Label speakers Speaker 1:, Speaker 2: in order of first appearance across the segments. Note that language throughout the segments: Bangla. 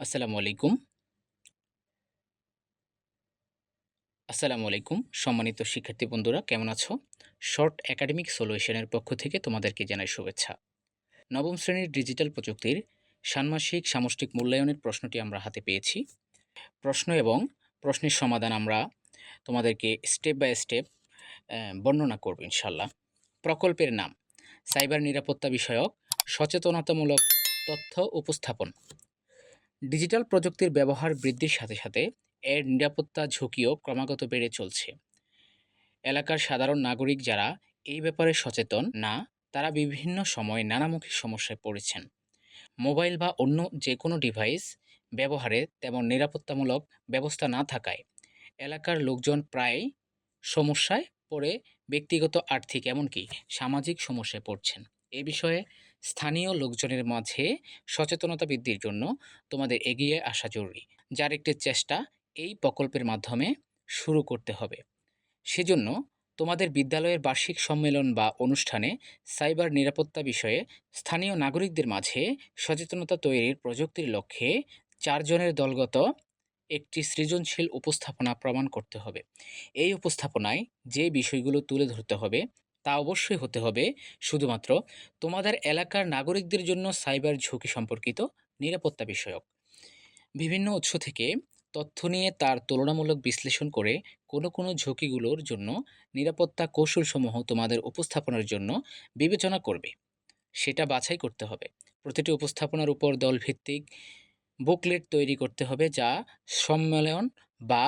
Speaker 1: আসসালামু আলাইকুম। আসসালামু আলাইকুম, সম্মানিত শিক্ষার্থী বন্ধুরা, কেমন আছো? শর্ট একাডেমিক সলিউশনের পক্ষ থেকে তোমাদেরকে জানাই শুভেচ্ছা। নবম শ্রেণির ডিজিটাল প্রযুক্তির ষান্মাসিক সামষ্টিক মূল্যায়নের প্রশ্নটি আমরা হাতে পেয়েছি। প্রশ্ন এবং প্রশ্নের সমাধান আমরা তোমাদেরকে স্টেপ বাই স্টেপ বর্ণনা করব ইনশাআল্লাহ। প্রকল্পের নাম, সাইবার নিরাপত্তা বিষয়ক সচেতনতামূলক তথ্য উপস্থাপন। ডিজিটাল প্রযুক্তির ব্যবহার বৃদ্ধির সাথে সাথে এর নিরাপত্তা ঝুঁকিও ক্রমাগত বেড়ে চলছে। এলাকার সাধারণ নাগরিক যারা এই ব্যাপারে সচেতন না, তারা বিভিন্ন সময়ে নানামুখী সমস্যায় পড়েছেন। মোবাইল বা অন্য যে কোনো ডিভাইস ব্যবহারে তেমন নিরাপত্তামূলক ব্যবস্থা না থাকায় এলাকার লোকজন প্রায় সমস্যায় পড়ে ব্যক্তিগত আর্থিক এমনকি সামাজিক সমস্যায় পড়ছেন। এ বিষয়ে স্থানীয় লোকজনের মাঝে সচেতনতা বৃদ্ধির জন্য তোমাদের এগিয়ে আসা জরুরি। যার একটি চেষ্টা এই প্রকল্পের মাধ্যমে শুরু করতে হবে। সেজন্য তোমাদের বিদ্যালয়ের বার্ষিক সম্মেলন বা অনুষ্ঠানে সাইবার নিরাপত্তা বিষয়ে স্থানীয় নাগরিকদের মাঝে সচেতনতা তৈরির প্রযুক্তির লক্ষ্যে চারজনের দলগত একটি সৃজনশীল উপস্থাপনা প্রমাণ করতে হবে। এই উপস্থাপনায় যে বিষয়গুলো তুলে ধরতে হবে তা অবশ্যই হতে হবে। শুধুমাত্র তোমাদের এলাকার নাগরিকদের জন্য সাইবার ঝুঁকি সম্পর্কিত নিরাপত্তা বিষয়ক। বিভিন্ন উৎস থেকে তথ্য নিয়ে তার তুলনামূলক বিশ্লেষণ করে কোনো কোনো ঝুঁকিগুলোর জন্য নিরাপত্তা কৌশলসমূহ তোমাদের উপস্থাপনার জন্য বিবেচনা করবে। সেটা বাছাই করতে হবে। প্রতিটি উপস্থাপনার উপর দলভিত্তিক বুকলেট তৈরি করতে হবে যা সম্মেলন বা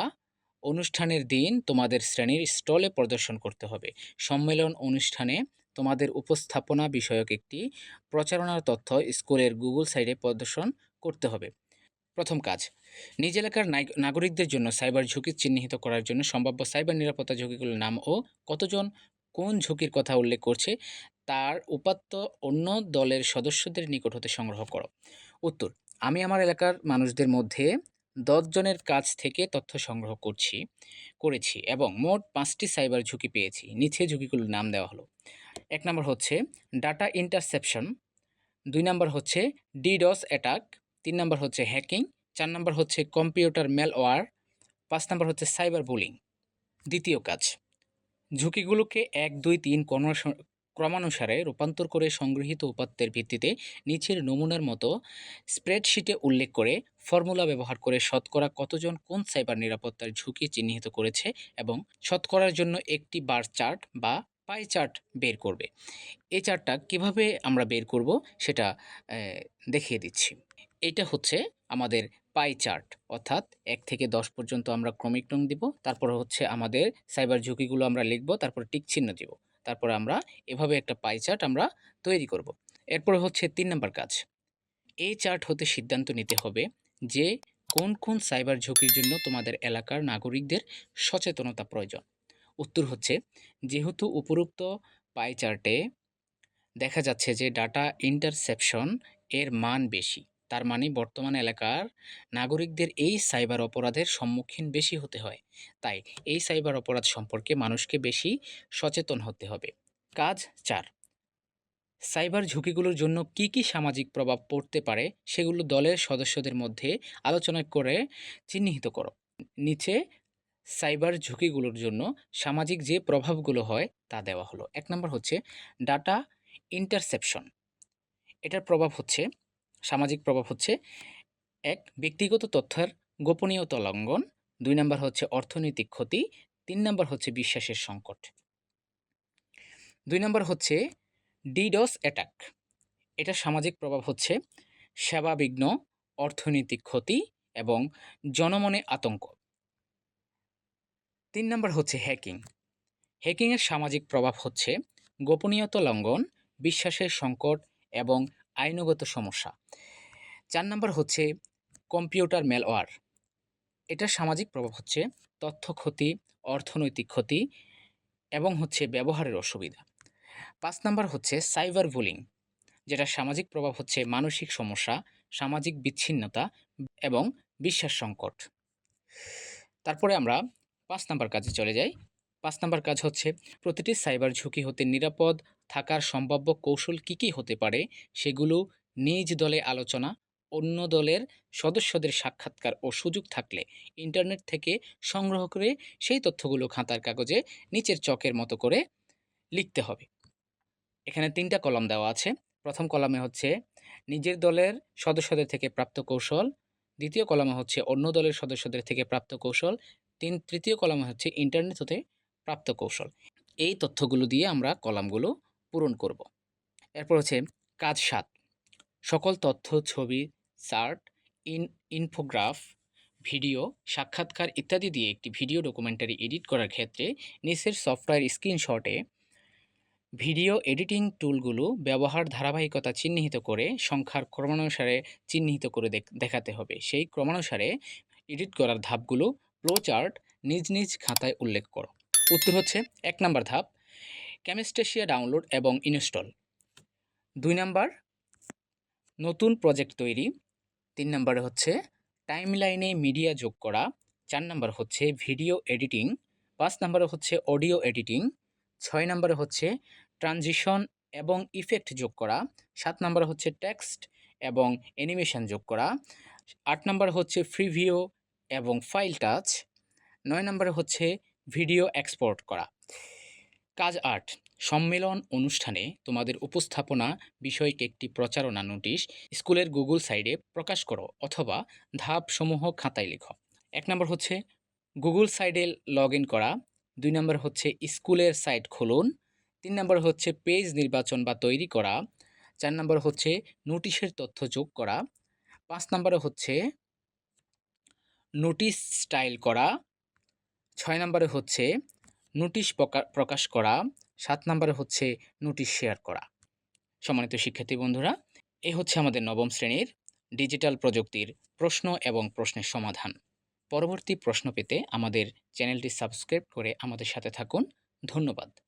Speaker 1: অনুষ্ঠানের দিন তোমাদের শ্রেণির স্টলে প্রদর্শন করতে হবে। সম্মেলন অনুষ্ঠানে তোমাদের উপস্থাপনা বিষয়ক একটি প্রচারণার তথ্য স্কুলের গুগল সাইটে প্রদর্শন করতে হবে। প্রথম কাজ, নিজ এলাকার নাগরিকদের জন্য সাইবার ঝুঁকি চিহ্নিত করার জন্য সম্ভাব্য সাইবার নিরাপত্তা ঝুঁকিগুলোর নাম ও কতজন কোন ঝুঁকির কথা উল্লেখ করছে তার উপাত্ত অন্য দলের সদস্যদের নিকট হতে সংগ্রহ করো। উত্তর, আমি আমার এলাকার মানুষদের মধ্যে দশজনের কাছ থেকে তথ্য সংগ্রহ করছি, করেছি এবং মোট পাঁচটি সাইবার ঝুঁকি পেয়েছি। নিচে ঝুঁকিগুলোর নাম দেওয়া হলো। এক নম্বর হচ্ছে ডাটা ইন্টারসেপশন, দুই নম্বর হচ্ছে ডিডস অ্যাটাক, তিন নম্বর হচ্ছে হ্যাকিং, চার নম্বর হচ্ছে কম্পিউটার ওয়ার পাঁচ নম্বর হচ্ছে সাইবার বুলিং। দ্বিতীয় কাজ, ঝুঁকিগুলোকে এক, দুই, তিন ক্রমানুসারে রূপান্তর করে সংগৃহীত উপাত্তের ভিত্তিতে নিচের নমুনার মতো স্প্রেডশিটে উল্লেখ করে ফর্মুলা ব্যবহার করে শতকরা কতজন কোন সাইবার নিরাপত্তার ঝুঁকি চিহ্নিত করেছে এবং শতকরার জন্য একটি বার চার্ট বা পাই চার্ট বের করবে। এই চার্টটা কীভাবে আমরা বের করব সেটা দেখিয়ে দিচ্ছি। এটা হচ্ছে আমাদের পাই চার্ট, অর্থাৎ এক থেকে দশ পর্যন্ত আমরা ক্রমিক নং দিব, তারপর হচ্ছে আমাদের সাইবার ঝুঁকিগুলো আমরা লিখব, তারপর টিক চিহ্ন দিব। তারপর আমরা এভাবে একটা পাই চার্ট আমরা তৈরি করব। এরপরে হচ্ছে তিন নম্বর কাজ। এই চার্ট হতে সিদ্ধান্ত নিতে হবে যে কোন কোন সাইবার ঝুঁকির জন্য তোমাদের এলাকার নাগরিকদের সচেতনতা প্রয়োজন। উত্তর হচ্ছে, যেহেতু উপরোক্ত পাই চার্টে দেখা যাচ্ছে যে ডাটা ইন্টারসেপশন এর মান বেশি। তার মানে বর্তমান এলাকার নাগরিকদের এই সাইবার অপরাধের সম্মুখীন বেশি হতে হয়। তাই এই সাইবার অপরাধ সম্পর্কে মানুষকে বেশি সচেতন হতে হবে। কাজ চার সাইবার ঝুঁকিগুলোর জন্য কি কি সামাজিক প্রভাব পড়তে পারে সেগুলো দলের সদস্যদের মধ্যে আলোচনা করে চিহ্নিত করো। নিচে সাইবার ঝুঁকিগুলোর জন্য সামাজিক যে প্রভাবগুলো হয় তা দেওয়া হলো। এক নম্বর হচ্ছে ডাটা ইন্টারসেপশন এটার প্রভাব হচ্ছে সামাজিক প্রভাব হচ্ছে এক, ব্যক্তিগত তথ্যের গোপনীয়তা লঙ্ঘন দুই নম্বর হচ্ছে অর্থনৈতিক ক্ষতি, তিন নম্বর হচ্ছে বিশ্বাসের সংকট। দুই নম্বর হচ্ছে ডিডস অ্যাটাক, এটা সামাজিক প্রভাব হচ্ছে সেবাবিঘ্ন অর্থনৈতিক ক্ষতি এবং জনমনে আতঙ্ক। তিন নম্বর হচ্ছে হ্যাকিং, হ্যাকিংয়ের সামাজিক প্রভাব হচ্ছে গোপনীয়তা লঙ্ঘন বিশ্বাসের সংকট এবং আইনগত সমস্যা। চার নম্বর হচ্ছে কম্পিউটার মেলওয়ার এটা সামাজিক প্রভাব হচ্ছে, তথ্য ক্ষতি, অর্থনৈতিক ক্ষতি এবং হচ্ছে ব্যবহারের অসুবিধা। পাঁচ নম্বর হচ্ছে সাইবার বুলিং যেটা সামাজিক প্রভাব হচ্ছে মানসিক সমস্যা, সামাজিক বিচ্ছিন্নতা এবং বিশ্বাস সংকট। তারপরে আমরা পাঁচ নাম্বার কাজে চলে যাই। পাঁচ নাম্বার কাজ হচ্ছে, প্রতিটি সাইবার ঝুঁকি হতে নিরাপদ থাকার সম্ভাব্য কৌশল কী কী হতে পারে সেগুলো নিজ দলে আলোচনা, অন্য দলের সদস্যদের সাক্ষাৎকার ও সুযোগ থাকলে ইন্টারনেট থেকে সংগ্রহ করে সেই তথ্যগুলো খাতার কাগজে নিচের চকের মতো করে লিখতে হবে। এখানে তিনটা কলাম দেওয়া আছে। প্রথম কলামে হচ্ছে নিজের দলের সদস্যদের থেকে প্রাপ্ত কৌশল, দ্বিতীয় কলামে হচ্ছে অন্য দলের সদস্যদের থেকে প্রাপ্ত কৌশল, তিন, তৃতীয় কলামে হচ্ছে ইন্টারনেট হতে প্রাপ্ত কৌশল। এই তথ্যগুলো দিয়ে আমরা কলামগুলো পূরণ করব। এরপর হচ্ছে কাজ সাত। সকল তথ্য, ছবি চার্ট ইন, ইনফোগ্রাফ, ভিডিও, সাক্ষাৎকার ইত্যাদি দিয়ে একটি ভিডিও ডকুমেন্টারি এডিট করার ক্ষেত্রে নিচের সফটওয়্যার স্ক্রিনশটে ভিডিও এডিটিং টুলগুলো ব্যবহার ধারাবাহিকতা চিহ্নিত করে সংখ্যার ক্রমানুসারে চিহ্নিত করে দেখ- দেখাতে হবে। সেই ক্রমানুসারে এডিট করার ধাপগুলো ফ্লো চার্ট নিজ নিজ খাতায় উল্লেখ করো। উত্তর হচ্ছে এক নাম্বার ধাপ ক্যামেস্টেশিয়া ডাউনলোড এবং ইনস্টল। দুই নাম্বার, নতুন প্রজেক্ট তৈরি। তিন নম্বরে হচ্ছে, টাইমলাইনে মিডিয়া যোগ করা। চার নম্বর হচ্ছে, ভিডিও এডিটিং। পাঁচ নম্বরে হচ্ছে, অডিও এডিটিং। ছয় নম্বরে হচ্ছে, ট্রানজিশন এবং ইফেক্ট যোগ করা। সাত নম্বরে হচ্ছে, টেক্সট এবং অ্যানিমেশন যোগ করা। আট নম্বরে হচ্ছে ফ্রিভিও এবং ফাইল টাচ। নয় নম্বরে হচ্ছে, ভিডিও এক্সপোর্ট করা। কাজ আট সম্মেলন অনুষ্ঠানে তোমাদের উপস্থাপনা বিষয়ক একটি প্রচারণা নোটিশ স্কুলের গুগল সাইটে প্রকাশ করো অথবা ধাপসমূহ খাতায় লেখো। এক নম্বর হচ্ছে গুগল সাইটে লগ ইন করা। দুই নম্বর হচ্ছে স্কুলের সাইট খুলুন। তিন নম্বর হচ্ছে পেজ নির্বাচন বা তৈরি করা। চার নম্বর হচ্ছে নোটিশের তথ্য যোগ করা। পাঁচ নম্বরে হচ্ছে নোটিশ স্টাইল করা। ছয় নম্বরে হচ্ছে নোটিশ প্রকা- প্রকাশ করা। সাত নম্বরে হচ্ছে নোটিশ শেয়ার করা। সম্মানিত শিক্ষার্থী বন্ধুরা, এ হচ্ছে আমাদের নবম শ্রেণির ডিজিটাল প্রযুক্তির প্রশ্ন এবং প্রশ্নের সমাধান। পরবর্তী প্রশ্ন পেতে আমাদের চ্যানেলটি সাবস্ক্রাইব করে আমাদের সাথে থাকুন। ধন্যবাদ।